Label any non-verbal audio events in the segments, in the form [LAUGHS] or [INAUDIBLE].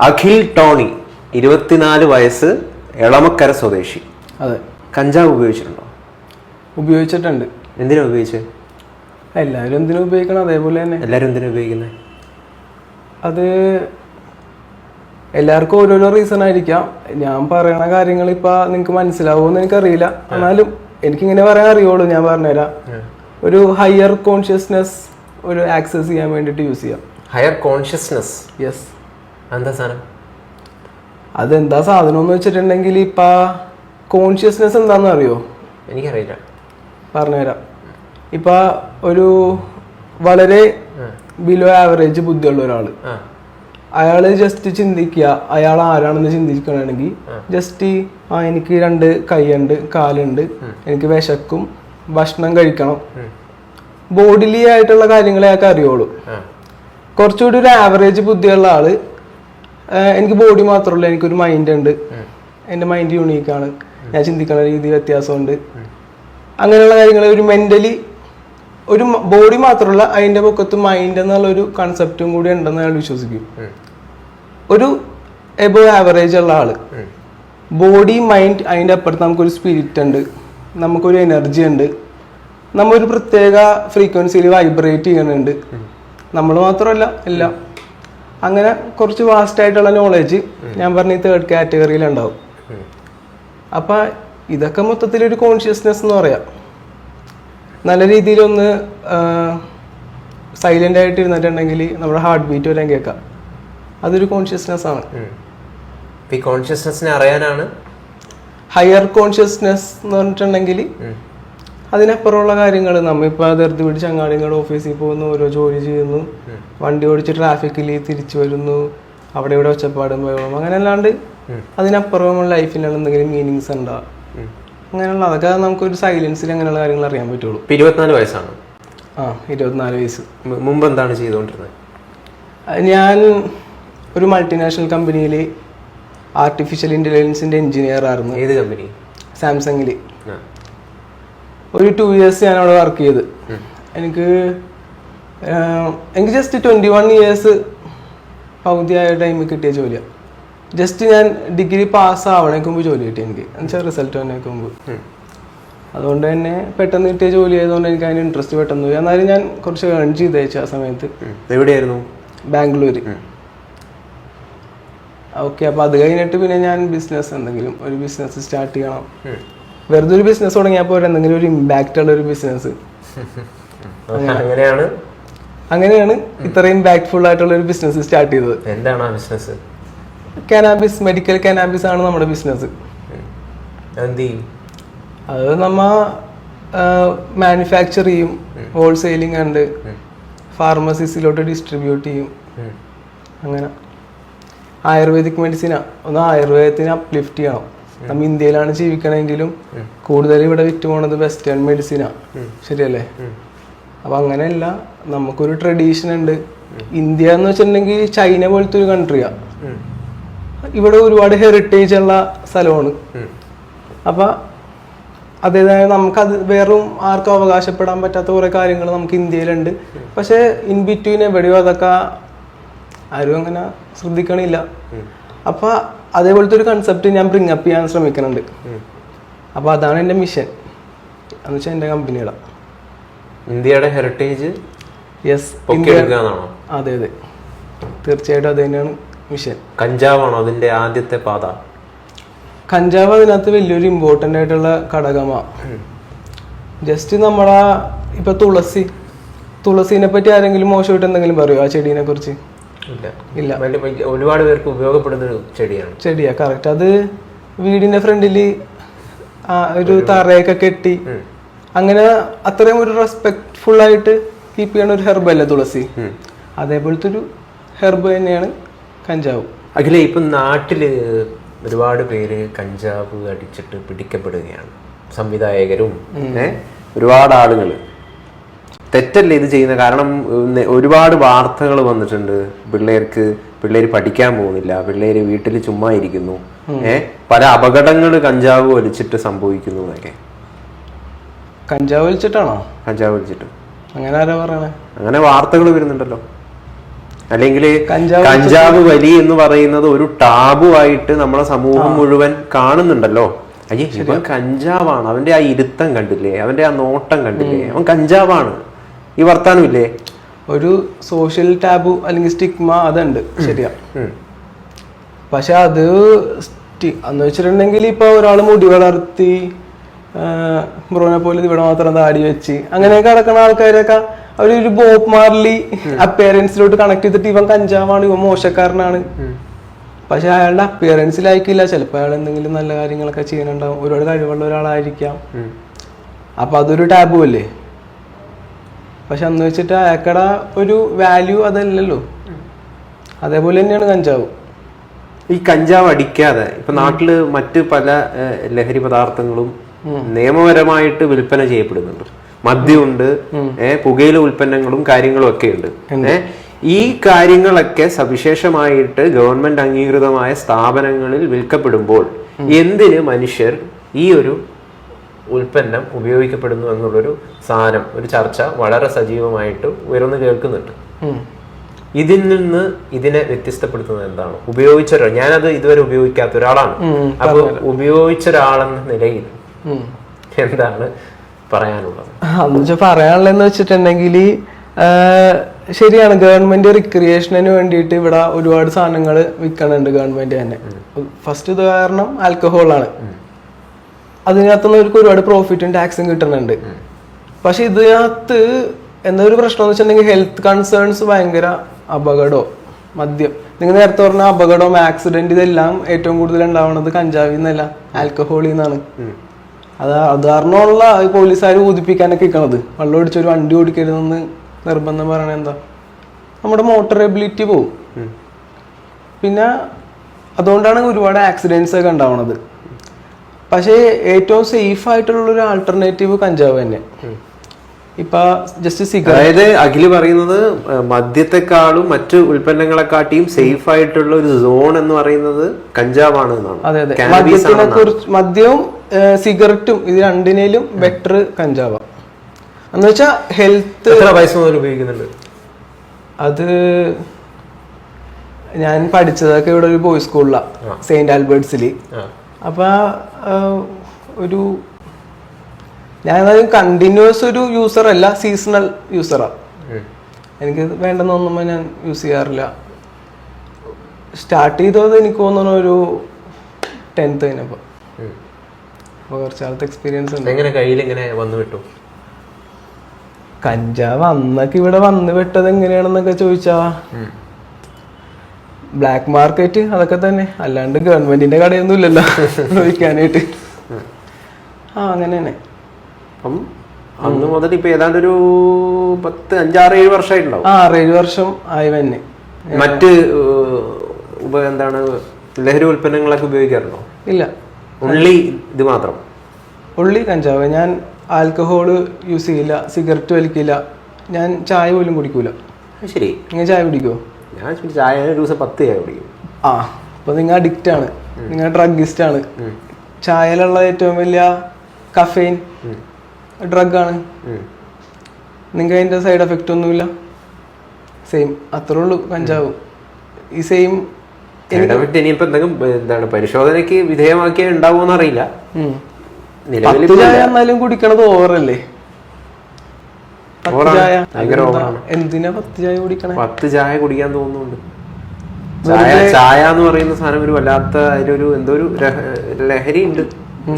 Akhil Tony ഇരുപത്തിനാല് വയസ്സ് എളമക്കര സ്വദേശി. അതെ. കഞ്ചാവ് ഉപയോഗിച്ചിട്ടുണ്ടോ? ഉപയോഗിച്ചിട്ടുണ്ട്. എന്തിനാ ഉപയോഗിച്ചത് എല്ലാവരും എന്തിനും ഉപയോഗിക്കണം? അതേപോലെ തന്നെ. എല്ലാവരും എന്തിനാ ഉപയോഗിക്കുന്നത് അത് എല്ലാവർക്കും ഓരോരോ റീസൺ ആയിരിക്കാം. ഞാൻ പറയുന്ന കാര്യങ്ങൾ ഇപ്പൊ നിങ്ങൾക്ക് മനസ്സിലാവുമെന്ന് എനിക്കറിയില്ല. എന്നാലും എനിക്കിങ്ങനെ പറയാൻ അറിയുള്ളൂ. ഞാൻ പറഞ്ഞുതരാം. ഒരു ഹയർ കോൺഷ്യസ്നെസ് ഒരു ആക്സസ് ചെയ്യാൻ വേണ്ടിട്ട് യൂസ് ചെയ്യാം. ഹയർ കോൺഷ്യസ്നെസ് യെസ് എന്താ സാധനം? അതെന്താ സാധനം എന്ന് വെച്ചിട്ടുണ്ടെങ്കിൽ ഇപ്പൊ കോൺഷ്യസ്നെസ് എന്താണെന്ന് അറിയോ? എനിക്കറിയില്ല. പറഞ്ഞുതരാം. ഇപ്പൊ ഒരു വളരെ ബിലോ ആവറേജ് ബുദ്ധിയുള്ള ഒരാൾ ആ. അയാൾ ജസ്റ്റ് ചിന്തിക്കുക അയാൾ ആരാണെന്ന് ചിന്തിക്കണമെങ്കിൽ ജസ്റ്റ് ആ എനിക്ക് രണ്ട് കൈയുണ്ട് കാലുണ്ട് എനിക്ക് വിശക്കും ഭക്ഷണം കഴിക്കണം. ബോഡിലി ആയിട്ടുള്ള കാര്യങ്ങളെ അയാൾക്ക് അറിയുള്ളൂ. കുറച്ചുകൂടി ഒരു ആവറേജ് ബുദ്ധിയുള്ള ആൾ എനിക്ക് ബോഡി മാത്രമല്ല എനിക്കൊരു മൈൻഡ് ഉണ്ട്. എന്റെ മൈൻഡ് യൂണീക്കാണ് ഞാൻ ചിന്തിക്കുന്ന രീതി വ്യത്യാസമുണ്ട്. അങ്ങനെയുള്ള കാര്യങ്ങൾ ഒരു മെന്റലി ഒരു ബോഡി മാത്രമല്ല അതിന്റെ പൊക്കത്ത് മൈൻഡ് എന്നുള്ള ഒരു കൺസെപ്റ്റും കൂടി ഉണ്ടെന്ന് അയാൾ വിശ്വസിക്കും. ഒരു എബോ ആവറേജ് ഉള്ള ആൾ. ബോഡി മൈൻഡ് അതിന്റെ അപ്പുറത്ത് നമുക്കൊരു സ്പിരിറ്റ് ഉണ്ട്. നമുക്കൊരു എനർജി ഉണ്ട്. നമ്മൾ ഒരു പ്രത്യേക ഫ്രീക്വൻസിയിൽ വൈബ്രേറ്റ് ചെയ്യുന്നുണ്ട്. നമ്മൾ മാത്രമല്ല എല്ലാം. അങ്ങനെ കുറച്ച് വാസ്റ്റ് ആയിട്ടുള്ള നോളേജ് ഞാൻ പറഞ്ഞ ഈ തേർഡ് കാറ്റഗറിയിൽ ഉണ്ടാവും. അപ്പൊ ഇതൊക്കെ മൊത്തത്തിൽ ഒരു കോൺഷ്യസ്നെസ് എന്ന് പറയാം. നല്ല രീതിയിൽ ഒന്ന് സൈലന്റ് ആയിട്ട് ഇരുന്നിട്ടുണ്ടെങ്കിൽ നമ്മുടെ ഹാർട്ട് ബീറ്റ് വരാൻ കേൾക്കാം. അതൊരു കോൺഷ്യസ്നെസ് ആണ്. ഈ കോൺഷ്യസ്നെസ്സിനെ അറിയാനാണ്? ഹയർ കോൺഷ്യസ്നെസ് എന്ന് പറഞ്ഞിട്ടുണ്ടെങ്കിൽ. അതിനപ്പുറമുള്ള കാര്യങ്ങൾ നമ്മളിപ്പോൾ ധൃതി പിടിച്ച് അങ്ങാടിങ്ങൾ ഓഫീസിൽ പോകുന്നു ഓരോ ജോലി ചെയ്യുന്നു വണ്ടി ഓടിച്ച് ട്രാഫിക്കിൽ തിരിച്ചു വരുന്നു അവിടെ ഇവിടെ ഒച്ചപ്പാടും ബഹളവും അങ്ങനെ അല്ലാണ്ട് അതിനപ്പുറമുള്ള ലൈഫിലാണ് എന്തെങ്കിലും മീനിങ്സ് ഉണ്ടാവുക ഉം. അങ്ങനെയുള്ള അതൊക്കെ നമുക്കൊരു സൈലൻസിൽ അങ്ങനെയുള്ള കാര്യങ്ങൾ അറിയാൻ പറ്റുള്ളൂ. ഇരുപത്തിനാല് വയസ്സാണ്. ആ ഇരുപത്തിനാല് വയസ്സ്. മുമ്പ് എന്താണ് ചെയ്തുകൊണ്ടിരുന്നത് ഞാൻ ഒരു മൾട്ടിനാഷണൽ കമ്പനിയിൽ ആർട്ടിഫിഷ്യൽ ഇന്റലിജൻസിന്റെ എഞ്ചിനീയർ ആയിരുന്നു. ഏത് കമ്പനി സാംസങ്ങിൽ. ഒരു ടു ഇയേഴ്സ് ഞാൻ അവിടെ വർക്ക് ചെയ്ത്. എനിക്ക് എനിക്ക് ജസ്റ്റ് ട്വന്റി വൺ ഇയേഴ്സ് പകുതിയായ ടൈമിൽ കിട്ടിയ ജോലിയാണ് ജസ്റ്റ് ഞാൻ ഡിഗ്രി പാസ് ആവണേക്ക് മുമ്പ് ജോലി കിട്ടി എനിക്ക്. എന്നുവെച്ചാൽ റിസൾട്ട് വന്നേക്ക് മുമ്പ്. അതുകൊണ്ട് തന്നെ പെട്ടെന്ന് കിട്ടിയ ജോലി ആയതുകൊണ്ട് എനിക്ക് അതിന് ഇൻട്രസ്റ്റ് പെട്ടെന്ന് പോയി. എന്നാലും ഞാൻ കുറച്ച് ഏൺ ചെയ്തയച്ചു ആ സമയത്ത്. എവിടെയായിരുന്നു? ബാംഗ്ലൂര്. ഓക്കെ അപ്പോൾ അത് കഴിഞ്ഞിട്ട് പിന്നെ ഞാൻ ബിസിനസ് എന്തെങ്കിലും ഒരു ബിസിനസ് സ്റ്റാർട്ട് ചെയ്യണം. വെറുതെ ഒരു ബിസിനസ് തുടങ്ങിയാൽ പോരെ എന്തെങ്കിലും ഒരു ഇമ്പാക്റ്റ് ഉള്ള ഒരു ബിസിനസ് [LAUGHS] അങ്ങനെയാണ്. അങ്ങനെയാണ് ഇത്രയും ഇമ്പാക്ട്ഫുൾ ആയിട്ടുള്ള ഒരു ബിസിനസ് സ്റ്റാർട്ട് ചെയ്തത്. എന്താണ് ആ ബിസിനസ് കാനാബിസ് മെഡിക്കൽ കാനാബിസ് ആണ് നമ്മുടെ ബിസിനസ് അത് നമ്മ മാനുഫാക്ചർ ചെയ്യും ഹോൾസെയിലിംഗ് ഉണ്ട് ഫാർമസീസിലോട്ട് ഡിസ്ട്രിബ്യൂട്ട് ചെയ്യും. അങ്ങനെ. ആയുർവേദിക് മെഡിസിനാ ഒന്ന് ആയുർവേദത്തിന് അപ്ലിഫ്റ്റ് ചെയ്യണം. നമ്മ ഇന്ത്യയിലാണ് ജീവിക്കണമെങ്കിലും കൂടുതൽ ഇവിടെ വിറ്റ് പോണത് വെസ്റ്റേൺ മെഡിസിനാ ശരിയല്ലേ. അപ്പൊ അങ്ങനെയല്ല നമുക്കൊരു ട്രഡീഷൻ ഉണ്ട്. ഇന്ത്യ എന്ന് വെച്ചിട്ടുണ്ടെങ്കിൽ ചൈന പോലത്തെ ഒരു കൺട്രിയാ ഇവിടെ ഒരുപാട് ഹെറിറ്റേജ് ഉള്ള സ്ഥലമാണ്. അപ്പൊ അതേതായ നമുക്കത് വേറും ആർക്കും അവകാശപ്പെടാൻ പറ്റാത്ത കുറെ കാര്യങ്ങൾ നമുക്ക് ഇന്ത്യയിലുണ്ട്. പക്ഷെ ഇൻ ബിറ്റ്വീൻ എവിടെയോ അതൊക്കെ ആരും അങ്ങനെ ശ്രദ്ധിക്കണില്ല. അപ്പൊ അതേപോലത്തെ ഒരു കൺസെപ്റ്റ് ഞാൻ ബ്രിങ് അപ്പ് ചെയ്യാൻ ശ്രമിക്കുന്നുണ്ട്. അപ്പോൾ അതാണ് എന്റെ മിഷൻ എന്ന് വെച്ചാൽ എന്റെ കമ്പനിയുടെ ഇന്ത്യയുടെ ഹെറിറ്റേജ് യെസ് അതെ അതെ. തീർച്ചയായിട്ടും അത് തന്നെയാണ് മിഷൻ കഞ്ചാവാണോ അതിന്റെ ആദ്യത്തെ പാത? കഞ്ചാവ് അതിനകത്ത് വലിയൊരു ഇമ്പോർട്ടന്റ് ആയിട്ടുള്ള ഘടകമാണ് ജസ്റ്റ് നമ്മളാ ഇപ്പം തുളസി തുളസീനെ പറ്റി ആരെങ്കിലും മോശമായിട്ട് എന്തെങ്കിലും പറയുമോ ആ ചെടീനെ കുറിച്ച് ഇല്ല. വലിയ- ഒരുപാട് പേർക്ക് ഉപയോഗപ്പെടുന്ന ഒരു ചെടിയാണ്. ചെടിയാ കറക്റ്റ് അത് വീടിന്റെ ഫ്രണ്ടിൽ ഒരു തറയൊക്കെ കെട്ടി അങ്ങനെ അത്രയും ഒരു റെസ്പെക്ട്ഫുൾ ആയിട്ട് കീപ്പ് ചെയ്യണ ഒരു ഹെർബ് അല്ലേ തുളസി. അതേപോലത്തെ ഒരു ഹെർബ് തന്നെയാണ് കഞ്ചാവ്. അഖില ഇപ്പൊ നാട്ടിൽ ഒരുപാട് പേര് കഞ്ചാവ് അടിച്ചിട്ട് പിടിക്കപ്പെടുകയാണ്. സംവിധായകരും ഒരുപാട് ആളുകൾ തെറ്റല്ലേ ഇത് ചെയ്യുന്ന? കാരണം ഒരുപാട് വാർത്തകൾ വന്നിട്ടുണ്ട്. പിള്ളേർക്ക് പിള്ളേര് പഠിക്കാൻ പോകുന്നില്ല. പിള്ളേര് വീട്ടിൽ ചുമ്മാ ഇരിക്കുന്നു. ഏ? പല അപകടങ്ങൾ കഞ്ചാവ് വലിച്ചിട്ട് സംഭവിക്കുന്നു എന്നൊക്കെ. കഞ്ചാവ് വലിച്ചിട്ടാണോ? കഞ്ചാവ് വലിച്ചിട്ട്. അങ്ങനെ ആരാ പറയണേ? അങ്ങനെ വാർത്തകൾ വരുന്നുണ്ടല്ലോ. അല്ലെങ്കിൽ കഞ്ചാവ് കഞ്ചാവ് വലി എന്ന് പറയുന്നത് ഒരു ടാബു ആയിട്ട് നമ്മളെ സമൂഹം മുഴുവൻ കാണുന്നുണ്ടല്ലോ. അയ്യേ ഇവൻ കഞ്ചാവാണ്. അവന്റെ ആ ഇരുത്തം കണ്ടില്ലേ? അവന്റെ ആ നോട്ടം കണ്ടില്ലേ? അവൻ കഞ്ചാവാണ്. ഈ വർത്താനമില്ലേ? ഒരു സോഷ്യൽ ടാബു അല്ലെങ്കിൽ സ്റ്റിഗ്മ അതുണ്ട് ശരിയാ. പക്ഷെ അത് അന്ന് എന്ന് വെച്ചിട്ടുണ്ടെങ്കിൽ ഇപ്പൊ ഒരാൾ മുടി വളർത്തി ബ്രോനെ പോലെ ഇവിടെ മാത്രം താടി വെച്ച് അങ്ങനെയൊക്കെ നടക്കുന്ന ആൾക്കാരൊക്കെ അവരൊരു ബോബ് മാർലി അപ്പിയറൻസിലോട്ട് കണക്ട് ചെയ്തിട്ട് ഇവൻ കഞ്ചാവാണ് ഇവൻ മോശക്കാരനാണ്. പക്ഷെ അയാളുടെ അപ്പിയറൻസിലായിരിക്കില്ല ചിലപ്പോൾ അയാൾ എന്തെങ്കിലും നല്ല കാര്യങ്ങളൊക്കെ ചെയ്യുന്നുണ്ടാവും ഒരുപാട് കഴിവുള്ള ഒരാളായിരിക്കാം. അപ്പൊ അതൊരു ടാബു അല്ലേ? പക്ഷെ അന്ന് വെച്ചിട്ട് അയക്കട ഒരു വാല്യൂ അതല്ലല്ലോ. അതേപോലെ തന്നെയാണ് കഞ്ചാവ്. ഈ കഞ്ചാവ് അടിക്കാതെ ഇപ്പൊ നാട്ടിൽ മറ്റ് പല ലഹരി പദാർത്ഥങ്ങളും നിയമപരമായിട്ട് വിൽപ്പന ചെയ്യപ്പെടുന്നുണ്ട്. മദ്യമുണ്ട് ഏഹ് പുകയില ഉൽപ്പന്നങ്ങളും കാര്യങ്ങളും ഒക്കെ ഉണ്ട്. ഏഹ് ഈ കാര്യങ്ങളൊക്കെ സവിശേഷമായിട്ട് ഗവൺമെന്റ് അംഗീകൃതമായ സ്ഥാപനങ്ങളിൽ വിൽക്കപ്പെടുമ്പോൾ എന്തിന് മനുഷ്യർ ഈ ഒരു ഉൽപ്പന്നം ഉപയോഗിക്കപ്പെടുന്നു എന്നുള്ളൊരു സാധനം ഒരു ചർച്ച വളരെ സജീവമായിട്ട് ഉയർന്നു കേൾക്കുന്നുണ്ട്. ഇതിൽ നിന്ന് ഇതിനെ വ്യത്യസ്തപ്പെടുത്തുന്നത് എന്താണ്? ഉപയോഗിച്ച ഒരാൾ ഞാനത് ഇതുവരെ ഉപയോഗിക്കാത്ത ഒരാളാണ്. അപ്പൊ ഉപയോഗിച്ച ഒരാളെന്ന നിലയിൽ എന്താണ് പറയാനുള്ളത്? അന്ന് വെച്ചാൽ പറയാനുള്ളതെന്ന് വെച്ചിട്ടുണ്ടെങ്കിൽ ശരിയാണ്. ഗവൺമെന്റ് റിക്രിയേഷനു വേണ്ടിയിട്ട് ഇവിടെ ഒരുപാട് സാധനങ്ങൾ വിൽക്കണുണ്ട് ഗവൺമെന്റ് തന്നെ. ഫസ്റ്റ് ഉദാഹരണം ആൽക്കഹോളാണ് അതിനകത്തുനിന്ന് അവർക്ക് ഒരുപാട് പ്രോഫിറ്റും ടാക്സും കിട്ടുന്നുണ്ട്. പക്ഷെ ഇതിനകത്ത് എന്താ ഒരു പ്രശ്നം എന്ന് വെച്ചിട്ടുണ്ടെങ്കിൽ ഹെൽത്ത് കൺസേൺസ് ഭയങ്കര അപകടമോ മദ്യം. നിങ്ങൾ നേരത്തെ പറഞ്ഞ അപകടവും ആക്സിഡന്റ് ഇതെല്ലാം ഏറ്റവും കൂടുതൽ ഉണ്ടാവുന്നത് കഞ്ചാവിൽ നിന്നല്ല ആൽക്കഹോളിൽ നിന്നാണ്. അത് അത് കാരണമുള്ള പോലീസുകാർ ഊതിപ്പിക്കാനൊക്കെ നിൽക്കണത്. വെള്ളം ഒടിച്ചൊരു വണ്ടി ഓടിക്കരുതെന്ന് നിർബന്ധം പറയണത് എന്താ? നമ്മുടെ മോട്ടോർ എബിലിറ്റി പോവും. പിന്നെ അതുകൊണ്ടാണ് ഒരുപാട് ആക്സിഡൻസ് ഒക്കെ ഉണ്ടാവണത്. പക്ഷേ ഏറ്റവും സേഫ് ആയിട്ടുള്ള ഒരു ആൾട്ടർനേറ്റീവ് കഞ്ചാവ് തന്നെ. ഇപ്പൊ ജസ്റ്റ് സിഗരറ്റ് അതായത് അഖിൽ പറയുന്നത് മദ്യത്തെക്കാളും മറ്റു ഉൽപ്പന്നങ്ങളെക്കാട്ടിയും സേഫ് ആയിട്ടുള്ള ഒരു സോൺ എന്ന് പറയുന്നത് കഞ്ചാവാണ് എന്നാണ്. അതെ അതെ. Cannabis മദ്യത്തിനെ കുറിച്ച് മദ്യവും സിഗരറ്റും ഇത് രണ്ടിനേലും ബെറ്റർ കഞ്ചാവാണ് എന്ന് വെച്ചാൽ ഹെൽത്ത് എത്ര വയസ്സ് മുതൽ ഉപയോഗിക്കുന്നുണ്ട്? അത് ഞാൻ പഠിച്ചതൊക്കെ ഇവിടെ ഒരു ബോയ്സ് സ്കൂളിലാണ് സെയിന്റ് ആൽബർട്ട്സിൽ ആ. അപ്പൊ ആ, ഒരു ഞാൻ കണ്ടിന്യൂസ് ഒരു യൂസർ അല്ല സീസണൽ യൂസറാണ് എനിക്ക് വേണ്ടെന്ന് തോന്നുമ്പോൾ ഞാൻ യൂസ് ചെയ്യാറില്ല സ്റ്റാർട്ട് ചെയ്തത് എനിക്ക് തോന്നുന്നു ഒരു ടെൻത്ത് കഴിഞ്ഞപ്പോൾ. അപ്പോൾ കുറച്ച് കാലത്ത് എക്സ്പീരിയൻസ് ഉണ്ട് എങ്ങനെ കയ്യിൽ ഇങ്ങനെ വന്നു വിട്ടു കഞ്ചാവ് അന്നൊക്കെ ഇവിടെ വന്നു വിട്ടത് എങ്ങനെയാണെന്നൊക്കെ ചോദിച്ചാ. ബ്ലാക്ക് മാർക്കറ്റ് അതൊക്കെ തന്നെ. അല്ലാണ്ട് ഗവൺമെന്റിന്റെ കടയൊന്നും ഇല്ലല്ലോ. [LAUGHS] വിൽക്കാനായിട്ട് ആ അങ്ങനെ തന്നെ. അപ്പം അന്ന് മുതൽ ഇപ്പൊ ഏതാണ്ട് ഒരു പത്ത് അഞ്ചാറ് ഏഴ് വർഷമായിട്ടുണ്ടാവും. ആ ആറേഴ് വർഷം ആയി തന്നെ മറ്റ് എന്താണ് ലഹരി ഉൽപ്പന്നങ്ങളൊക്കെ ഉപയോഗിക്കാറുണ്ടോ? ഇല്ല. ഉള്ളി ഇത് മാത്രം. ഉള്ളി കഞ്ചാവ്. ഞാൻ ആൽക്കഹോൾ യൂസ് ചെയ്യില്ല സിഗരറ്റ് വലിക്കില്ല. ഞാൻ ചായ പോലും കുടിക്കൂല. ശരി. നിങ്ങൾ ചായ കുടിക്കുമോ ഞാൻ ചായ ഒരു ദിവസം പത്ത് ചായ കുടിക്കും. ആ അപ്പൊ നിങ്ങൾ അഡിക്റ്റ് ആണ്. നിങ്ങൾ ഡ്രഗിസ്റ്റ് ആണ്. ചായയിലുള്ള ഏറ്റവും വലിയ കഫൈൻ ഡ്രഗാണ്. നിങ്ങൾക്ക് അതിന്റെ സൈഡ് എഫക്റ്റ് ഒന്നുമില്ല. സെയിം അത്രേ ഉള്ളൂ കഞ്ചാവ്. ഈ സെയിം ഇടപെട്ട് ഇനിയിപ്പോ എന്തെങ്കിലും ഏഹ്, എന്താണ് പരിശോധനയ്ക്ക് വിധേയമാക്കിയാൽ ഉണ്ടാവുമെന്ന് അറിയില്ല നിലവിൽ കുടിക്കണത് ഓവറല്ലേ പത്ത് ഓവറാണ്. ചായ ഭയങ്കര അതെന്താ? ഓവറാണ്. എന്തിനാ പത്ത് ചായ കുടിക്കണേ? പത്ത് ചായ കുടിക്കാൻ തോന്നുന്നുണ്ട്. ചായ ചായ എന്ന് പറയുന്ന സാധനം ഒരു വല്ലാത്ത അതിലൊരു എന്തോ ഒരു ലഹരി ഉണ്ട്.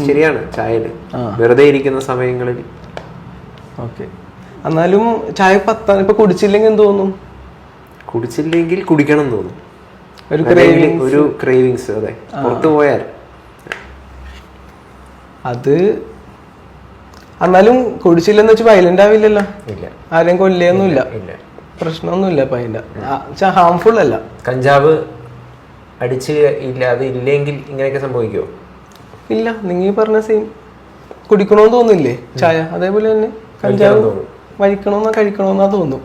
ശരിയാണ് ചായയിൽ. വെറുതെ ഇരിക്കുന്ന സമയങ്ങളിൽ. ഓക്കെ. എന്നാലും ചായ പത്താൻ ഇപ്പൊ കുടിച്ചില്ലെങ്കിൽ എന്ത് തോന്നും? കുടിച്ചില്ലെങ്കിൽ കുടിക്കണം തോന്നും. ഒരു അല്ലെങ്കിൽ ഒരു ക്രേവിങ്സ് അതെ. പുറത്തു പോയാൽ. അത് എന്നാലും കുടിച്ചില്ലെന്ന് വെച്ച് വയലന്റ് ആവില്ലല്ലോ. ഇല്ല. ആരെയും ഇല്ല പ്രശ്നമൊന്നുമില്ല അപ്പൊ അതിന്റെ ഹാംഫുൾ അല്ല. കഞ്ചാവ് അടിച്ച് ഇല്ല അത് ഇല്ലെങ്കിൽ ഇങ്ങനെയൊക്കെ സംഭവിക്കുമോ ഇല്ല നിങ്ങൾ പറഞ്ഞ സെയിം കുടിക്കണമെന്ന് തോന്നില്ലേ? ചായ. അതേപോലെ തന്നെ കഞ്ചാവ് തോന്നും. വഴിക്കണമെന്നാ കഴിക്കണമെന്നാ തോന്നും.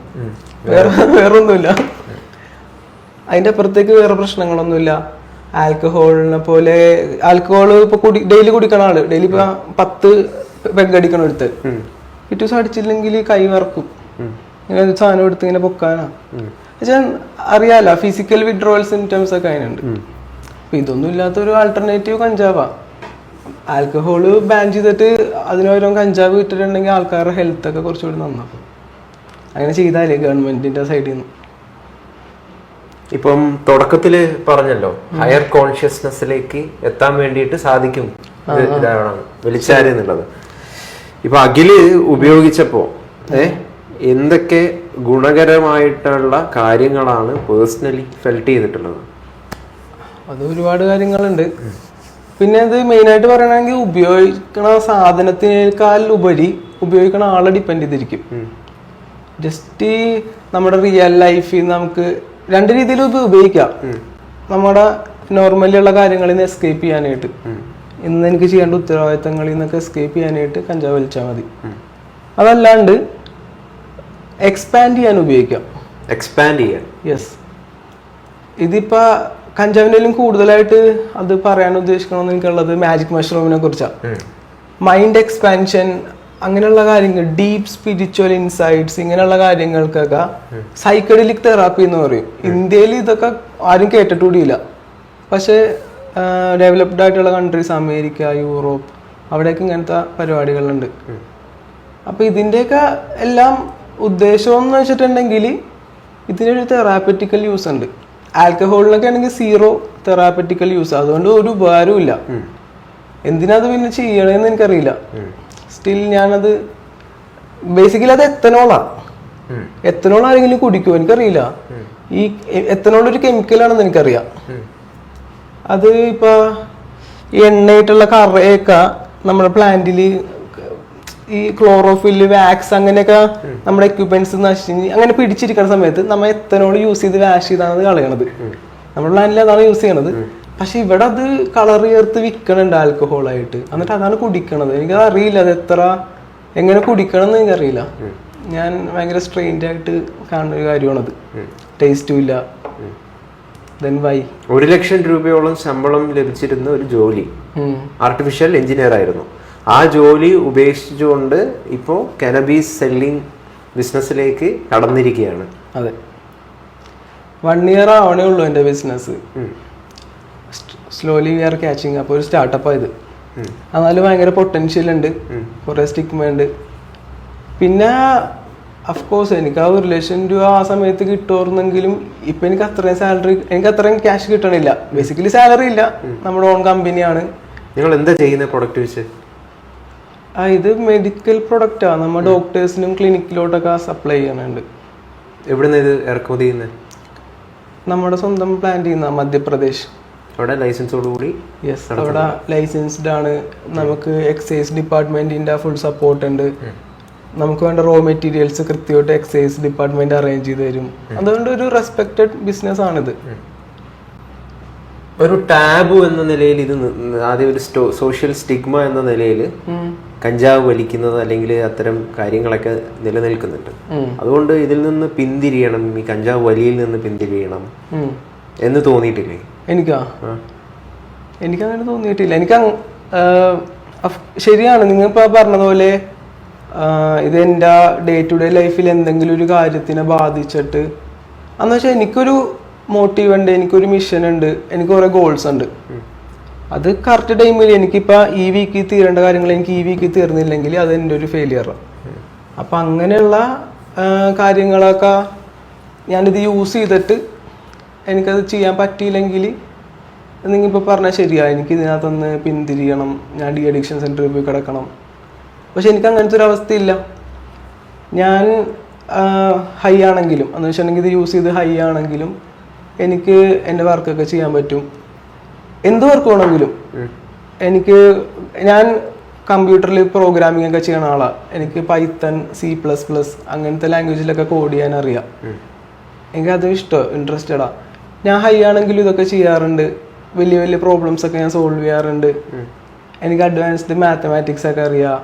വേറെ വേറൊന്നുമില്ല. അതിന്റെ അപ്പുറത്തേക്ക് വേറെ പ്രശ്നങ്ങളൊന്നുമില്ല. ആൽക്കഹോളിനെ പോലെ ആൽക്കഹോൾ ഇപ്പൊ കുടി ഡെയിലി കുടിക്കണ ആൾ. ഡെയിലി ഇപ്പൊ പത്ത് പെഗ് അടിക്കണം എടുത്ത് പിറ്റേ ദിവസം അടിച്ചില്ലെങ്കിൽ കൈ വറക്കും. ഇങ്ങനെ ഒരു സാധനം എടുത്ത് ഇങ്ങനെ പൊക്കാനാ. വെച്ചാൽ അറിയാലോ ഫിസിക്കൽ വിഡ്രോവൽ സിംറ്റംസ് ഒക്കെ അതിനുണ്ട്. അപ്പൊ ഇതൊന്നും ഇല്ലാത്ത ഒരു ആൾട്ടർനേറ്റീവ് കഞ്ചാവാ. ആൽക്കഹോൾ ബാൻ ചെയ്തിട്ട് അതിനോരോ കഞ്ചാവ് കിട്ടിട്ടുണ്ടെങ്കിൽ ആൾക്കാരുടെ ഹെൽത്ത് ഒക്കെ കുറച്ചുകൂടി നന്നാക്കും അങ്ങനെ ചെയ്താലേ ഗവൺമെന്റിന്റെ സൈഡിൽ നിന്ന് ഇപ്പം തുടക്കത്തിൽ പറഞ്ഞല്ലോ ഹയർ കോൺഷ്യസ്നെസ്സിലേക്ക് എത്താൻ വേണ്ടിയിട്ട് സാധിക്കും. എന്നുള്ളത്. ഇപ്പൊ അഖിൽ ഉപയോഗിച്ചപ്പോ ഏ എന്തൊക്കെ ഗുണകരമായിട്ടുള്ള കാര്യങ്ങളാണ് പേഴ്സണലി ഫെൽറ്റ് ചെയ്തിട്ടുള്ളത്? അത് ഒരുപാട് കാര്യങ്ങളുണ്ട്. പിന്നെ ഇത് മെയിനായിട്ട് പറയണമെങ്കിൽ ഉപയോഗിക്കണ സാധനത്തിനേക്കാൾ ഉപരി ഉപയോഗിക്കണ ആളെ ഡിപ്പെൻഡ് ചെയ്തിരിക്കും. ജസ്റ്റ് നമ്മുടെ റിയൽ ലൈഫിൽ നമുക്ക് രണ്ട് രീതിയിൽ ഇത് ഉപയോഗിക്കാം. നമ്മുടെ നോർമലി ഉള്ള കാര്യങ്ങളിൽ നിന്ന് എസ്കേപ്പ് ചെയ്യാനായിട്ട്. ഇന്ന് എനിക്ക് ചെയ്യേണ്ട ഉത്തരവാദിത്തങ്ങളിൽ നിന്നൊക്കെ എസ്കേപ്പ് ചെയ്യാനായിട്ട് കഞ്ചാവ് വലിച്ചാൽ മതി. അതല്ലാണ്ട് എക്സ്പാൻഡ് ചെയ്യാൻ ഉപയോഗിക്കാം. എക്സ്പാൻഡ് ചെയ്യാൻ. യെസ് ഇതിപ്പോ കഞ്ചാവിനേലും കൂടുതലായിട്ട് അത് പറയാൻ ഉദ്ദേശിക്കണമെന്ന് എനിക്കുള്ളത് മാജിക് മഷ്റൂമിനെ കുറിച്ചാണ് മൈൻഡ് എക്സ്പാൻഷൻ അങ്ങനെയുള്ള കാര്യങ്ങൾ ഡീപ്പ് സ്പിരിച്വൽ ഇൻസൈറ്റ്സ് ഇങ്ങനെയുള്ള കാര്യങ്ങൾക്കൊക്കെ സൈക്കഡലിക് തെറാപ്പി എന്ന് പറയും. ഇന്ത്യയിൽ ഇതൊക്കെ ആരും കേട്ടിട്ടുകൂടിയില്ല പക്ഷേ ഡെവലപ്ഡ് ആയിട്ടുള്ള കൺട്രീസ് അമേരിക്ക യൂറോപ്പ് അവിടെയൊക്കെ ഇങ്ങനത്തെ പരിപാടികളുണ്ട്. അപ്പൊ ഇതിന്റെയൊക്കെ എല്ലാം ഉദ്ദേശം എന്ന് വെച്ചിട്ടുണ്ടെങ്കിൽ ഇതിനൊരു തെറാപ്പറ്റിക്കൽ യൂസ് ഉണ്ട്. ആൽക്കഹോളിനൊക്കെ ആണെങ്കിൽ സീറോ തെറാപ്പറ്റിക്കൽ യൂസ് അതുകൊണ്ട് ഒരു ഉപകാരവും ഇല്ല. എന്തിനാ അത് പിന്നെ ചെയ്യണമെന്ന് എനിക്കറിയില്ല. സ്റ്റിൽ ഞാനത് ബേസിക്കലി അത് എത്തനോളാ എത്തനോൾ ആരെങ്കിലും കുടിക്കുമോ എനിക്കറിയില്ല. ഈ എത്തനോൾ ഒരു കെമിക്കലാണെന്ന് എനിക്കറിയാം. അത് ഇപ്പൊ എണ്ണയിട്ടുള്ള എണ്ണയായിട്ടുള്ള കറയൊക്കെ നമ്മുടെ പ്ലാന്റിൽ ഈ ക്ലോറോഫിൽ വാക്സ് അങ്ങനെയൊക്കെ നമ്മുടെ എക്യുപ്മെന്റ്സ് നശിച്ച് അങ്ങനെ പിടിച്ചിരിക്കുന്ന സമയത്ത് നമ്മൾ എത്തനോട് യൂസ് ചെയ്ത് വാഷ് ചെയ്താണ് കളയണത്. നമ്മുടെ പ്ലാനിൽ അതാണ് യൂസ് ചെയ്യണത്. പക്ഷെ ഇവിടെ അത് കളർ ചേർത്ത് വിൽക്കണുണ്ട് ആൽക്കഹോളായിട്ട് എന്നിട്ട് അതാണ് കുടിക്കണത്. എനിക്കത് അറിയില്ല അത് എത്ര എങ്ങനെ കുടിക്കണം എന്ന് എനിക്കറിയില്ല ഞാൻ ഭയങ്കര സ്ട്രെയിൻഡ് ആയിട്ട് കാണുന്ന ഒരു കാര്യമാണത്. ടേസ്റ്റും ഇല്ല. ദെൻ വൈ ഒരു ലക്ഷം രൂപയോളം ശമ്പളം ലഭിച്ചിരുന്ന ഒരു ജോലി. ആർട്ടിഫിഷ്യൽ എഞ്ചിനീയർ ആയിരുന്നു. ആ ജോലി ഉപേക്ഷിച്ചുകൊണ്ട് ഇപ്പോ കനബീസ് സെല്ലിംഗ് ബിസിനസ്സിലേക്ക് കടന്നിരിക്കുകയാണ്. അതെ. വൺ ഇയർ ആവണേ ഉള്ളൂ എന്റെ business slowly we are catching അപ്പോൾ ഒരു സ്റ്റാർട്ടപ്പ് ആയത് എന്നാലും ഭയങ്കര പൊട്ടൻഷ്യൽ ഉണ്ട്. കുറേ സ്റ്റിഗ്മ ഉണ്ട്. പിന്നെ അഫ്കോഴ്സ് എനിക്ക് ആ ഒരു ലക്ഷം രൂപ ആ സമയത്ത് കിട്ടുമായിരുന്നെങ്കിലും ഇപ്പൊ എനിക്ക് അത്രയും സാലറി എനിക്ക് അത്രയും ക്യാഷ് കിട്ടണില്ല. ബേസിക്കലി സാലറി ഇല്ല. നമ്മുടെ ഓൺ കമ്പനിയാണ് നിങ്ങൾ എന്താ ചെയ്യുന്ന പ്രൊഡക്റ്റ് വെച്ച്? ആ ഇത് മെഡിക്കൽ പ്രൊഡക്റ്റാണ് നമ്മൾ ഡോക്ടേഴ്സിനും ക്ലിനിക്കിലോട്ടൊക്കെ സപ്ലൈ ചെയ്യണുണ്ട് എവിടുന്ന് ഇത് ഇറക്കുമതി ചെയ്യുന്നത് നമ്മുടെ സ്വന്തം പ്ലാന്റ് ചെയ്യുന്ന മധ്യപ്രദേശ്. അവിടെ ലൈസൻസോടുകൂടി യെസ് അവിടെ ലൈസൻസ്ഡ് ആണ്. നമുക്ക് എക്സൈസ് ഡിപ്പാർട്ട്മെന്റിന്റെ ഫുൾ സപ്പോർട്ട് ഉണ്ട്. നമുക്ക് വേണ്ട റോ മെറ്റീരിയൽസ് കൃത്യമായിട്ട് എക്സൈസ് ഡിപ്പാർട്ട്മെന്റ് അറേഞ്ച് ചെയ്ത് തരും. അതുകൊണ്ട് ഒരു റെസ്പെക്റ്റഡ് ബിസിനസ് ആണിത്. ഒരു ടാബു എന്ന നിലയിൽ ഇത് ആദ്യം ഒരു സോഷ്യൽ സ്റ്റിഗ്മ എന്ന നിലയിൽ കഞ്ചാവ് വലിക്കുന്നത് അല്ലെങ്കിൽ അത്തരം കാര്യങ്ങളൊക്കെ നിലനിൽക്കുന്നുണ്ട്. അതുകൊണ്ട് ഇതിൽ നിന്ന് പിന്തിരിയണം ഈ കഞ്ചാവ് വലിയിൽ നിന്ന് പിന്തിരിയണം എന്ന് തോന്നിയിട്ടില്ലേ? എനിക്കാ. എനിക്കങ്ങനെ തോന്നിയിട്ടില്ല. എനിക്ക് ശരിയാണ്. നിങ്ങൾ പറഞ്ഞതുപോലെ ഇത് എന്റെ ഡേ ടു ഡേ ലൈഫിൽ എന്തെങ്കിലും ഒരു കാര്യത്തിനെ ബാധിച്ചിട്ട് അന്ന് വെച്ചാൽ എനിക്കൊരു മോട്ടീവ് ഉണ്ട് എനിക്കൊരു മിഷൻ ഉണ്ട് എനിക്ക് കുറേ ഗോൾസ് ഉണ്ട്. അത് കറക്റ്റ് ടൈമിൽ എനിക്കിപ്പോൾ ഈ വീക്കിൽ തീരേണ്ട കാര്യങ്ങൾ എനിക്ക് ഈ വീക്കിൽ തീർന്നില്ലെങ്കിൽ അത് എന്റെ ഒരു ഫെയിലിയറാണ് അപ്പം അങ്ങനെയുള്ള കാര്യങ്ങളൊക്കെ ഞാനിത് യൂസ് ചെയ്തിട്ട് എനിക്കത് ചെയ്യാൻ പറ്റിയില്ലെങ്കിൽ നിങ്ങൾ ഇപ്പോൾ പറഞ്ഞാൽ ശരിയാണ് എനിക്ക് ഇതിനകത്തൊന്ന് പിന്തിരിയണം ഞാൻ ഡി അഡിക്ഷൻ സെന്ററിൽ പോയി കിടക്കണം. പക്ഷെ എനിക്ക് അങ്ങനത്തെ ഒരു അവസ്ഥയില്ല ഞാൻ ഹൈ ആണെങ്കിലും എന്ന് വെച്ചിട്ടുണ്ടെങ്കിൽ ഇത് യൂസ് ചെയ്ത് ഹൈ ആണെങ്കിലും എനിക്ക് എന്റെ വർക്കൊക്കെ ചെയ്യാൻ പറ്റും. എന്ത് വർക്ക് വേണമെങ്കിലും. എനിക്ക് ഞാൻ കമ്പ്യൂട്ടറിൽ പ്രോഗ്രാമിംഗ് ഒക്കെ ചെയ്യണ ആളാണ് എനിക്ക് പൈത്തൺ സി പ്ലസ് പ്ലസ് അങ്ങനത്തെ ലാംഗ്വേജിലൊക്കെ കോഡ് ചെയ്യാൻ അറിയാം. എനിക്ക് അതും ഇഷ്ടമാണ് ഇൻട്രസ്റ്റഡാ ഞാൻ ഹൈ ആണെങ്കിലും ഇതൊക്കെ ചെയ്യാറുണ്ട്. വലിയ വലിയ പ്രോബ്ലംസ് ഒക്കെ ഞാൻ സോൾവ് ചെയ്യാറുണ്ട്. എനിക്ക് അഡ്വാൻസ്ഡ് മാത്തമാറ്റിക്സ് ഒക്കെ അറിയാം.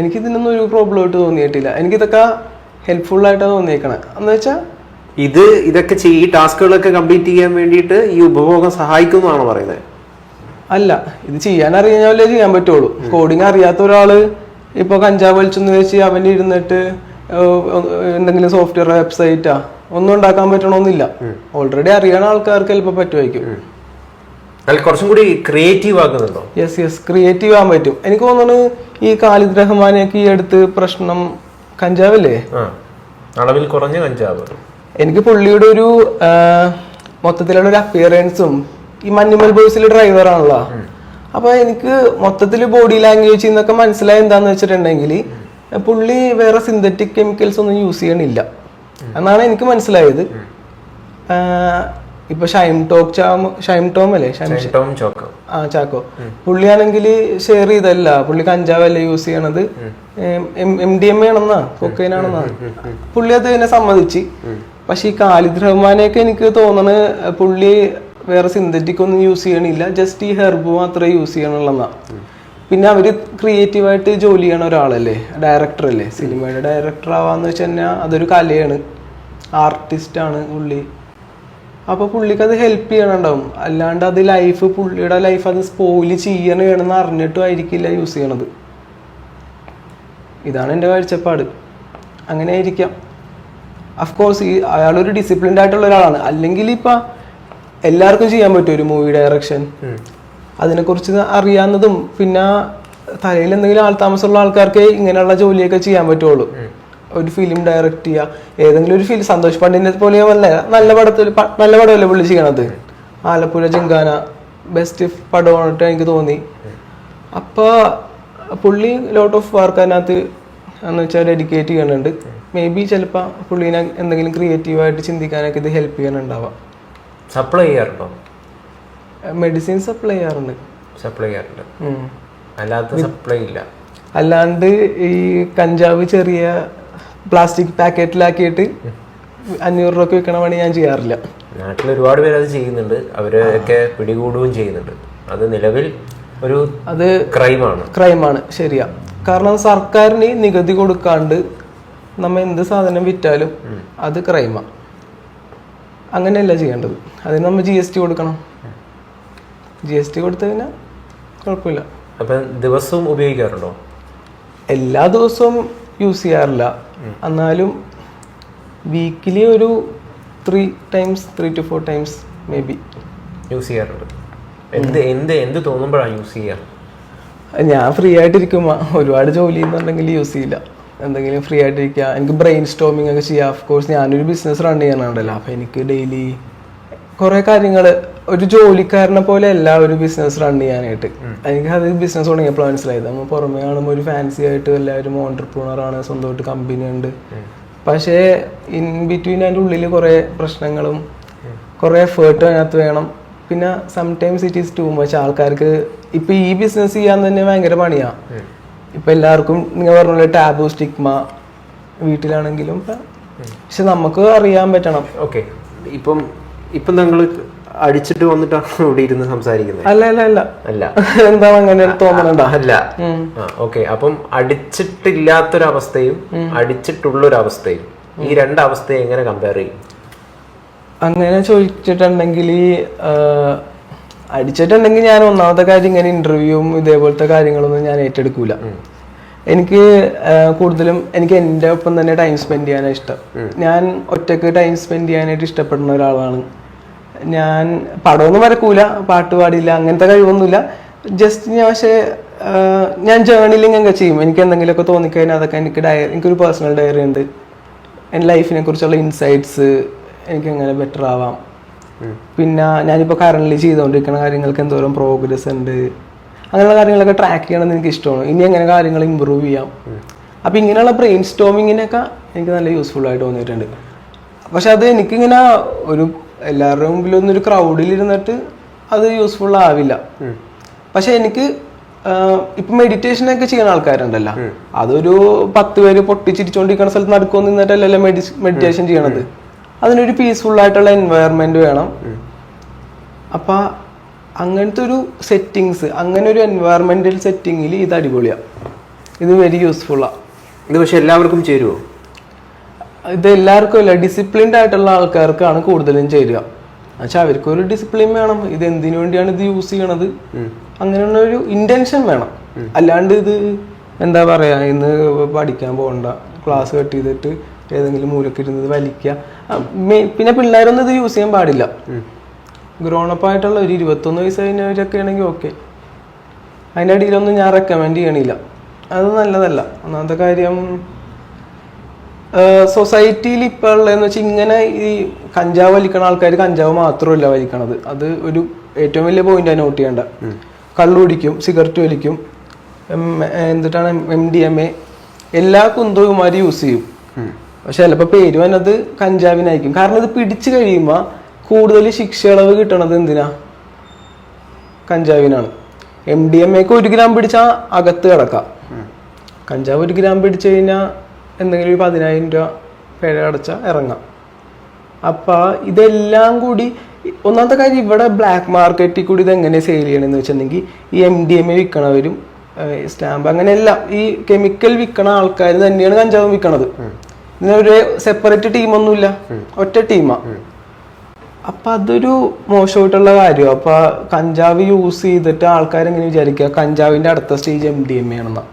എനിക്ക് ഇതിനൊന്നും ഒരു പ്രോബ്ലം ആയിട്ട് തോന്നിയിട്ടില്ല. എനിക്കിതൊക്കെ ഹെൽപ്ഫുൾ ആയിട്ടാണ് തോന്നിയേക്കണേ. എന്ന് വെച്ചാൽ ഇത് ഇതൊക്കെ ഈ ടാസ്കുകളൊക്കെ കംപ്ലീറ്റ് ചെയ്യാൻ വേണ്ടിയിട്ട് ഈ ഉപഭോഗം സഹായിക്കുന്നതാണ് പറയുന്നത് അല്ല ഇത് ചെയ്യാൻ അറിയാവല്ലേ ചെയ്യാൻ പറ്റുള്ളൂ. കോഡിങ് അറിയാത്ത ഒരാൾ ഇപ്പൊ കഞ്ചാവ് വലിച്ചെന്ന് വെച്ച് അവൻ ഇരുന്നിട്ട് എന്തെങ്കിലും സോഫ്റ്റ്വെയർ വെബ്സൈറ്റാ ഒന്നും ഉണ്ടാക്കാൻ പറ്റണമെന്നില്ല ഓൾറെഡി അറിയണ ആൾക്കാർക്ക് ചിലപ്പോൾ പറ്റുമായിരിക്കും കുറച്ചും കൂടി ക്രിയേറ്റീവ് ആക്കുന്നുണ്ടോ? യെസ് യെസ് ക്രിയേറ്റീവ് ആകാൻ പറ്റും. എനിക്ക് തോന്നുന്നു ഈ ഖാലിദ് റഹ്മാനെയൊക്കെ ഈ അടുത്ത് പ്രശ്നം കഞ്ചാവല്ലേ? അളവിൽ കുറഞ്ഞ കഞ്ചാവ്. എനിക്ക് പുള്ളിയുടെ ഒരു മൊത്തത്തിലുള്ള ഒരു അപ്പിയറൻസും ഈ മഞ്ഞുമൽ ബോയ്സിലെ ഡ്രൈവറാണല്ലോ അപ്പൊ എനിക്ക് മൊത്തത്തിൽ ബോഡി ലാംഗ്വേജ് എന്നൊക്കെ മനസ്സിലായ എന്താന്ന് വെച്ചിട്ടുണ്ടെങ്കിൽ പുള്ളി വേറെ സിന്തറ്റിക് കെമിക്കൽസ് ഒന്നും യൂസ് ചെയ്യണില്ല. എന്നാണ് എനിക്ക് മനസ്സിലായത്. ഇപ്പൊ ഷൈം ടോക്ക് ചാം ഷൈം ടോം അല്ലേ? ഷൈം ടോം ചോക്കം. ആ ചാക്കോ. പുള്ളിയാണെങ്കിൽ ഷെയർ ചെയ്തല്ല പുള്ളി കഞ്ചാവല്ല യൂസ് ചെയ്യണത്? എം ഡി എം ആണെന്നാ? കൊക്കൈൻ ആണെന്നാ? പുള്ളി അത് എന്നെ സമ്മതിച്ച്. പക്ഷെ ഈ കാലിദ് റഹ്മാനെയൊക്കെ എനിക്ക് തോന്നണ് പുള്ളി വേറെ സിന്തറ്റിക് ഒന്നും യൂസ് ചെയ്യണില്ല. ജസ്റ്റ് ഈ ഹെർബ് മാത്രമേ യൂസ് ചെയ്യണുള്ളെന്നാ. പിന്നെ അവർ ക്രിയേറ്റീവായിട്ട് ജോലി ചെയ്യണ ഒരാളല്ലേ? ഡയറക്ടർ അല്ലേ? സിനിമയുടെ ഡയറക്ടർ ആവാന്ന് വെച്ച് കഴിഞ്ഞാൽ അതൊരു കലയാണ്. ആർട്ടിസ്റ്റ് ആണ് പുള്ളി. അപ്പൊ പുള്ളിക്ക് അത് ഹെൽപ്പ് ചെയ്യണുണ്ടാവും. അല്ലാണ്ട് അത് ലൈഫ് പുള്ളിയുടെ ലൈഫ് അത് സ്പോയിൽ ചെയ്യണമെന്ന് അറിഞ്ഞിട്ടും ആയിരിക്കില്ല യൂസ് ചെയ്യണത്. ഇതാണ് എന്റെ കാഴ്ചപ്പാട്. അങ്ങനെ ആയിരിക്കാം. അഫ്കോഴ്സ് ഈ അയാളൊരു ഡിസിപ്ലിൻഡ് ആയിട്ടുള്ള ഒരാളാണ്. അല്ലെങ്കിൽ ഇപ്പൊ എല്ലാവർക്കും ചെയ്യാൻ പറ്റും ഒരു മൂവി ഡയറക്ഷൻ അതിനെക്കുറിച്ച് അറിയാവുന്നതും പിന്നെ തലയിൽ എന്തെങ്കിലും ആൾ താമസമുള്ള ആൾക്കാർക്ക് ഇങ്ങനെയുള്ള ജോലിയൊക്കെ ചെയ്യാൻ പറ്റുള്ളൂ. ഒരു ഫിലിം ഡയറക്റ്റ് ചെയ്യുക ഏതെങ്കിലും ഒരു ഫിലിം സന്തോഷ് പണ്ടിനെ പോലെ നല്ല നല്ല പടത്തിൽ നല്ല പടമല്ലേ പുള്ളി ചെയ്യണത്? ആലപ്പുഴ ജിങ്കാന ബെസ്റ്റ് പടമായിട്ട് എനിക്ക് തോന്നി. അപ്പൊ പുള്ളി ലോട്ട് ഓഫ് വർക്ക് അതിനകത്ത് എന്ന് വെച്ചാൽ ഡെഡിക്കേറ്റ് ചെയ്യണുണ്ട് മേ ബി ചിലപ്പോൾ പുള്ളീനെ എന്തെങ്കിലും ക്രിയേറ്റീവായിട്ട് ചിന്തിക്കാനൊക്കെ ഇത് ഹെൽപ്പ് ചെയ്യാനുണ്ടാവാം സപ്ലൈ ചെയ്യാറുണ്ടോ? മെഡിസിൻ സപ്ലൈ ചെയ്യാറുണ്ട്. സപ്ലൈ ചെയ്യാറുണ്ട്. അല്ലാത്ത സപ്ലൈ ഇല്ല. അല്ലാണ്ട് ഈ കഞ്ചാവ് ചെറിയ പ്ലാസ്റ്റിക് പാക്കറ്റിലാക്കിയിട്ട് അഞ്ഞൂറ് രൂപ വിൽക്കണ പണി ഞാൻ ചെയ്യാറില്ല. നാട്ടിൽ ഒരുപാട് പേര് അത് ചെയ്യുന്നുണ്ട്. അവരൊക്കെ പിടികൂടുകയും ചെയ്യുന്നുണ്ട്. അത് നിലവിൽ ഒരു അത് ക്രൈമാണ്. ക്രൈമാണ്. ശരിയാ. കാരണം സർക്കാരിന് നികുതി കൊടുക്കാണ്ട് നമ്മ എന്ത് സാധനം വിറ്റാലും അത് ക്രൈമാണ് അങ്ങനെയല്ല ചെയ്യേണ്ടത്. അതിന് നമ്മൾ ജി എസ് ടി കൊടുക്കണം. ജി എസ് ടി കൊടുത്തു കഴിഞ്ഞാൽ കുഴപ്പമില്ല. അപ്പം ദിവസവും ഉപയോഗിക്കാറുണ്ടോ? എല്ലാ ദിവസവും യൂസ് ചെയ്യാറില്ല. എന്നാലും വീക്കിലി ഒരു three times three to four times may be use ചെയ്യാറുണ്ട്. എന്ത് എന്ത് എന്ത് തോന്നുമ്പോഴാണ് യൂസ് ചെയ്യാറ്? ഞാൻ ഫ്രീ ആയിട്ടിരിക്കുമ്പോൾ ഒരുപാട് ജോലി ചെയ്യുന്നുണ്ടെങ്കിൽ യൂസ് ചെയ്യില്ല. എന്തെങ്കിലും ഫ്രീ ആയിട്ടിരിക്കുക എനിക്ക് ബ്രെയിൻ സ്റ്റോമിങ് ഒക്കെ ചെയ്യാം. ഓഫ് കോഴ്സ് ഞാനൊരു ബിസിനസ് റൺ ചെയ്യാനുണ്ടല്ലോ അപ്പോൾ എനിക്ക് ഡെയിലി കുറേ കാര്യങ്ങൾ ഒരു ജോലിക്കാരനെ പോലെ അല്ല ഒരു ബിസിനസ് റൺ ചെയ്യാനായിട്ട്. എനിക്ക് അത് ബിസിനസ് തുടങ്ങിയപ്പോൾ മനസ്സിലായത്. നമ്മൾ പുറമേ കാണുമ്പോൾ ഒരു ഫാൻസി ആയിട്ട് എല്ലാവരും ഓണ്ടർപ്രണറാണ് സ്വന്തമായിട്ട് കമ്പനി ഉണ്ട്. പക്ഷേ ഇൻ ബിറ്റ്വീൻ അതിന്റെ ഉള്ളിൽ കുറേ പ്രശ്നങ്ങളും കുറേ എഫേർട്ട് അതിനകത്ത് വേണം. പിന്നെ sometimes it is too much ആൾക്കാർക്ക് ഇപ്പൊ ഈ ബിസിനസ് ചെയ്യാൻ തന്നെ ഭയങ്കര പണിയാ. ഇപ്പൊ എല്ലാവർക്കും നിങ്ങൾ പറഞ്ഞ പോലെ ടാബു സ്റ്റിഗ്മ വീട്ടിലാണെങ്കിലും പക്ഷെ നമുക്ക് അറിയാൻ പറ്റണം. ഓക്കെ ഇപ്പം ഇപ്പം നിങ്ങൾ അടിച്ചിട്ട് വന്നിട്ടാണ് [LAUGHS] ഇവിടെ ഇരുന്ന് സംസാരിക്കുന്നത്. അല്ല അല്ല അല്ല. അല്ല. [LAUGHS] എന്താ അങ്ങനെ തോന്നണ്ട അല്ല. ഓക്കെ. അപ്പം അടിച്ചിട്ടില്ലാത്തൊരവസ്ഥയും അടിച്ചിട്ടുള്ളൊരവസ്ഥയും ഈ രണ്ടവസ്ഥയെ എങ്ങനെ കമ്പയർ ചെയ്യും? അങ്ങനെ ചോദിച്ചിട്ടുണ്ടെങ്കിൽ അടിച്ചിട്ടുണ്ടെങ്കിൽ ഞാൻ ഒന്നാമത്തെ കാര്യം ഇങ്ങനെ ഇന്റർവ്യൂവും ഇതേപോലത്തെ കാര്യങ്ങളൊന്നും ഞാൻ ഏറ്റെടുക്കൂല. എനിക്ക് കൂടുതലും എനിക്ക് എന്റെ ഒപ്പം തന്നെ ടൈം സ്പെൻഡ് ചെയ്യാനാണ് ഇഷ്ടം. ഞാൻ ഒറ്റയ്ക്ക് ടൈം സ്പെൻഡ് ചെയ്യാനായിട്ട് ഇഷ്ടപ്പെടുന്ന ഒരാളാണ്. ഞാൻ പടമൊന്നും വരക്കൂല പാട്ട് പാടില്ല അങ്ങനത്തെ കഴിവൊന്നുമില്ല. ജസ്റ്റ് ഞാൻ പക്ഷേ ഞാൻ ജേർണലിംഗ് ഒക്കെ ചെയ്യും. എനിക്ക് എന്തെങ്കിലുമൊക്കെ തോന്നിക്കഴിഞ്ഞാൽ അതൊക്കെ എനിക്ക് ഡയറി എനിക്കൊരു പേഴ്സണൽ ഡയറി ഉണ്ട്. എന്റെ ലൈഫിനെ കുറിച്ചുള്ള ഇൻസൈറ്റ്സ് എനിക്ക് എങ്ങനെ ബെറ്റർ ആവാം. പിന്നെ ഞാനിപ്പോൾ കറണ്ട്ലി ചെയ്തുകൊണ്ടിരിക്കുന്ന കാര്യങ്ങൾക്ക് എന്തോരം പ്രോഗ്രസ് ഉണ്ട്. അങ്ങനെയുള്ള കാര്യങ്ങളൊക്കെ ട്രാക്ക് ചെയ്യണമെന്ന് എനിക്ക് ഇഷ്ടമാണ്. ഇനി എങ്ങനെ കാര്യങ്ങൾ ഇമ്പ്രൂവ് ചെയ്യാം. അപ്പം ഇങ്ങനെയുള്ള ബ്രെയിൻ സ്റ്റോമിങ്ങിനൊക്കെ എനിക്ക് നല്ല യൂസ്ഫുൾ ആയിട്ട് തോന്നിയിട്ടുണ്ട്. പക്ഷെ അത് എനിക്കിങ്ങനെ ഒരു എല്ലാവരുടെ മുമ്പിൽ ഒന്നൊരു ക്രൗഡിൽ ഇരുന്നിട്ട് അത് യൂസ്ഫുൾ ആവില്ല. പക്ഷെ എനിക്ക് ഇപ്പൊ മെഡിറ്റേഷൻ ഒക്കെ ചെയ്യുന്ന ആൾക്കാരുണ്ടല്ലോ. അതൊരു പത്ത് പേര് പൊട്ടിച്ചിരിച്ചോണ്ടിരിക്കുന്ന സ്ഥലത്ത് നടക്കുമെന്ന് നിന്നിട്ടല്ലല്ലോ മെഡിറ്റേഷൻ ചെയ്യണത്. അതിനൊരു പീസ്ഫുൾ ആയിട്ടുള്ള എൻവയറമെന്റ് വേണം. അപ്പൊ അങ്ങനത്തെ ഒരു സെറ്റിങ്സ് അങ്ങനെ ഒരു എൻവയറമെന്റൽ സെറ്റിങ്ങിൽ ഇത് അടിപൊളിയാ. ഇത് വെരി യൂസ്ഫുള്ളാ ഇത് പക്ഷെ എല്ലാവർക്കും ചേരുവോ? ഇത് എല്ലാവർക്കും അല്ല ഡിസിപ്ലിൻഡ് ആയിട്ടുള്ള ആൾക്കാർക്കാണ് കൂടുതലും ചേരുക. എന്നുവെച്ചാൽ അവർക്ക് ഒരു ഡിസിപ്ലിൻ വേണം. ഇത് എന്തിനു വേണ്ടിയാണ് ഇത് യൂസ് ചെയ്യണത്? അങ്ങനെയുള്ള ഒരു ഇന്റൻഷൻ വേണം. അല്ലാണ്ട് ഇത് എന്താ പറയാ ഇന്ന് പഠിക്കാൻ പോകണ്ട. ക്ലാസ് കട്ട് ചെയ്തിട്ട് ഏതെങ്കിലും മൂലക്കിരുന്ന് വലിക്ക. വലിക്കുക പിന്നെ പിള്ളേരൊന്നും ഇത് യൂസ് ചെയ്യാൻ പാടില്ല. ഗ്രോണപ്പ് ആയിട്ടുള്ള ഒരു ഇരുപത്തൊന്ന് വയസ്സ് കഴിഞ്ഞവരൊക്കെ ആണെങ്കിൽ ഓക്കെ അതിന്റെ അടിയിലൊന്നും ഞാൻ റെക്കമെൻഡ് ചെയ്യണില്ല. അത് നല്ലതല്ല. ഒന്നാമത്തെ കാര്യം സൊസൈറ്റിയിൽ ഇപ്പോൾ ഉള്ളതെന്ന് വെച്ചാൽ ഇങ്ങനെ ഈ കഞ്ചാവ് വലിക്കണ ആൾക്കാർ കഞ്ചാവ് മാത്രമല്ല വലിക്കണത്. അത് ഒരു ഏറ്റവും വലിയ പോയിന്റ് ആണ് നോട്ട് ചെയ്യേണ്ട. കള്ളു കുടിക്കും സിഗരറ്റ് വലിക്കും എന്നിട്ടാണ് എം ഡി എം എ എല്ലാ കുന്തവുമാരും യൂസ് ചെയ്യും. പക്ഷെ ചിലപ്പോൾ പേര് വന്നത് കഞ്ചാവിനായിരിക്കും. കാരണം ഇത് പിടിച്ചു കഴിയുമ്പോൾ കൂടുതൽ ശിക്ഷ ഇളവ് കിട്ടണത് എന്തിനാ? കഞ്ചാവിനാണ്. എം ഡി എം എക്ക് ഒരു ഗ്രാം പിടിച്ചാൽ അകത്ത് കിടക്കാം. കഞ്ചാവ് ഒരു ഗ്രാം പിടിച്ചു കഴിഞ്ഞാൽ എന്തെങ്കിലും ഒരു പതിനായിരം രൂപ പിഴ അടച്ചാൽ ഇറങ്ങാം. അപ്പം ഇതെല്ലാം കൂടി ഒന്നാമത്തെ കാര്യം ഇവിടെ ബ്ലാക്ക് മാർക്കറ്റിൽ കൂടി ഇത് എങ്ങനെ സെയിൽ ചെയ്യണമെന്ന് വെച്ചിട്ടുണ്ടെങ്കിൽ ഈ എം ഡി എം എ വിൽക്കണവരും സ്റ്റാമ്പ് അങ്ങനെയെല്ലാം ഈ കെമിക്കൽ വിൽക്കണ ആൾക്കാർ തന്നെയാണ് കഞ്ചാവ് വിൽക്കണത്. ഇതിനൊരു സെപ്പറേറ്റ് ടീമൊന്നുമില്ല ഒറ്റ ടീമാ അപ്പം അതൊരു മോശമായിട്ടുള്ള കാര്യമാണ് അപ്പം കഞ്ചാവ് യൂസ് ചെയ്തിട്ട് ആൾക്കാരെങ്ങനെ വിചാരിക്കുക? കഞ്ചാവിന്റെ അടുത്ത stage M D M A ആണെന്നാ.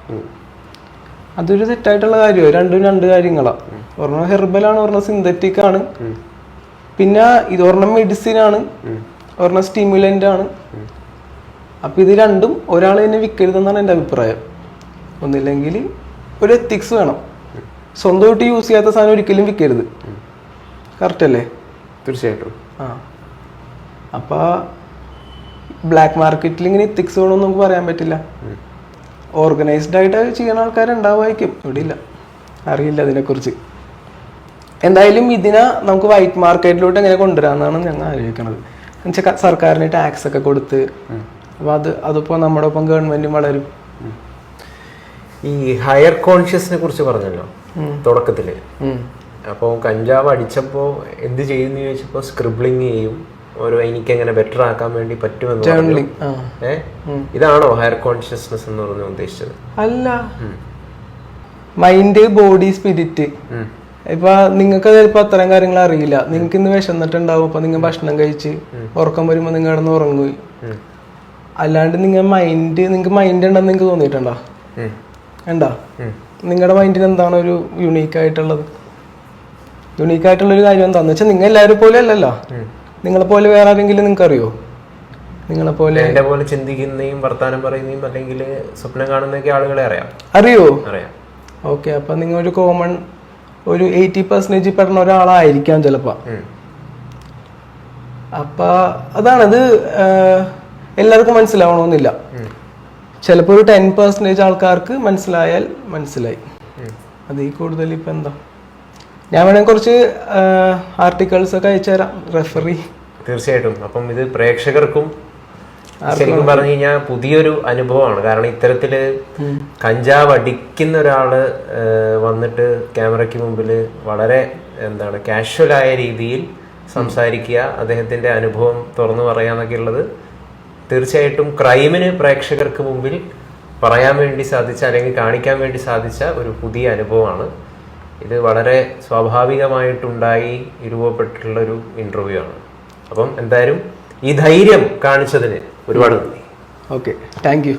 അതൊരു തെറ്റായിട്ടുള്ള കാര്യമാണ് രണ്ടും രണ്ട് കാര്യങ്ങളാണ് ഒരെണ്ണം ഹെർബലാണ് ആണ് ഒരെണ്ണം സിന്തറ്റിക് ആണ് പിന്നെ ഇത് ഒരെണ്ണം മെഡിസിൻ ആണ് ഒരെണ്ണം സ്റ്റിമുലന്റ് ആണ് അപ്പം ഇത് രണ്ടും ഒരാൾ തന്നെ വിൽക്കരുതെന്നാണ് എന്റെ അഭിപ്രായം. ഒന്നില്ലെങ്കിൽ ഒരു എത്തിക്സ് വേണം. സ്വന്തമായിട്ട് യൂസ് ചെയ്യാത്ത സാധനം ഒരിക്കലും വിൽക്കരുത് കറക്റ്റ് അല്ലേ? തീർച്ചയായിട്ടും. ആ. അപ്പോൾ ബ്ലാക്ക് മാർക്കറ്റിൽ ഇങ്ങനെ എത്തിക്സ് വേണമെന്ന് നമുക്ക് പറയാൻ പറ്റില്ല. ഓർഗനൈസ്ഡ് ആയിട്ട് ചെയ്യുന്ന ആൾക്കാരുണ്ടാവുമായിരിക്കും. ഇവിടെ ഇല്ല അറിയില്ല അതിനെക്കുറിച്ച്. എന്തായാലും ഇതിനെ നമുക്ക് വൈറ്റ് മാർക്കറ്റിലോട്ട് എങ്ങനെ കൊണ്ടുവരാമെന്നാണ് ഞങ്ങൾ ആലോചിക്കുന്നത് എന്നുവെച്ചാൽ സർക്കാരിന് ടാക്സ് ഒക്കെ കൊടുത്ത് അപ്പോൾ അത് അതിപ്പോൾ നമ്മുടെ ഒപ്പം ഗവൺമെന്റും വളരും. ഈ ഹയർ കോൺഷ്യസിനെ കുറിച്ച് പറഞ്ഞല്ലോ തുടക്കത്തിൽ. ഉം. അപ്പോൾ കഞ്ചാവ് അടിച്ചപ്പോൾ എന്ത് ചെയ്യുന്നു ചോദിച്ചപ്പോൾ സ്ക്രിബ്ലിങ് ചെയ്യും. ഓരോ എനിക്ക് എങ്ങനെ ബെറ്റർ ആക്കാൻ വേണ്ടി പറ്റുമെന്ന് ഇതാണോ ഹയർ കോൺഷ്യസ്നെസ് എന്ന് പറഞ്ഞു ഉദ്ദേശിച്ചത്? അല്ല. Mind body spirit. ഇപ്പൊ നിങ്ങൾക്ക് ചിലപ്പോ അത്തരം കാര്യങ്ങൾ അറിയില്ല. നിങ്ങൾക്ക് ഇന്ന് വിശന്നിട്ടുണ്ടാവും. അപ്പൊ നിങ്ങൾ ഭക്ഷണം കഴിച്ച് ഉറക്കം വരുമ്പോ നിങ്ങൾ കിടന്ന് ഉറങ്ങുകയും ഉം. അല്ലാണ്ട് നിങ്ങൾ മൈൻഡ് നിങ്ങൾക്ക് മൈൻഡ് ഉണ്ടെന്ന് നിങ്ങൾക്ക് തോന്നിയിട്ടുണ്ടോ? ഉണ്ടാ? നിങ്ങളുടെ മൈൻഡിന് എന്താണ് ഒരു യുണീക്ക് ആയിട്ടുള്ളത്? യുണീക്ക് ആയിട്ടുള്ള ഒരു കാര്യം എന്താണെന്ന് വെച്ചാൽ നിങ്ങൾ എല്ലാവരും പോലെ അല്ലല്ലോ. നിങ്ങളെ പോലെ വേറെ ആരെങ്കിലും നിങ്ങൾക്ക് അറിയോ നിങ്ങളെ പോലെ എന്റെ പോലെ ചിന്തിക്കുന്നതും വർത്താനം പറയുന്നതും അല്ലെങ്കിൽ സ്വപ്നം കാണുന്നതൊക്കെ ആളുകളെ അറിയാം. അറിയോ? അറിയാം. ഓക്കെ അപ്പൊ നിങ്ങൾ ഒരു കോമൺ ഒരു എയ്റ്റി പെർസെന്റേജ് പെടുന്ന ഒരാളായിരിക്കാം ചിലപ്പോ. ഉം. അപ്പൊ അതാണത് എല്ലാവർക്കും മനസ്സിലാവണമെന്നില്ല. ചിലപ്പോൾ ഒരു ടെൻ പെർസെന്റേജ് ആൾക്കാർക്ക് മനസ്സിലായാൽ മനസ്സിലായി. അത് ഈ കൂടുതൽ ഇപ്പം എന്താ? ഞാൻ വേണമെങ്കിൽ കുറച്ച് ആർട്ടിക്കിൾസ് ഒക്കെ അയച്ചുതരാം റെഫറി തീർച്ചയായിട്ടും. അപ്പം ഇത് പ്രേക്ഷകർക്കും ശരിക്കും പറഞ്ഞു കഴിഞ്ഞാൽ പുതിയൊരു അനുഭവമാണ്. കാരണം ഇത്തരത്തിൽ കഞ്ചാവ് അടിക്കുന്ന ഒരാൾ വന്നിട്ട് ക്യാമറയ്ക്ക് മുമ്പിൽ വളരെ എന്താണ് കാഷ്വലായ രീതിയിൽ സംസാരിക്കുക അദ്ദേഹത്തിന്റെ അനുഭവം തുറന്നു പറയാന്നൊക്കെ ഉള്ളത്. തീർച്ചയായിട്ടും ക്രൈമിന് പ്രേക്ഷകർക്ക് മുമ്പിൽ പറയാൻ വേണ്ടി സാധിച്ച അല്ലെങ്കിൽ കാണിക്കാൻ വേണ്ടി സാധിച്ച ഒരു പുതിയ അനുഭവമാണ്. ഇത് വളരെ സ്വാഭാവികമായിട്ടുണ്ടായി രൂപപ്പെട്ടിട്ടുള്ള ഒരു ഇന്റർവ്യൂ ആണ്. അപ്പം എന്തായാലും ഈ ധൈര്യം കാണിച്ചതിന് ഒരുപാട് നന്ദി. Okay thank you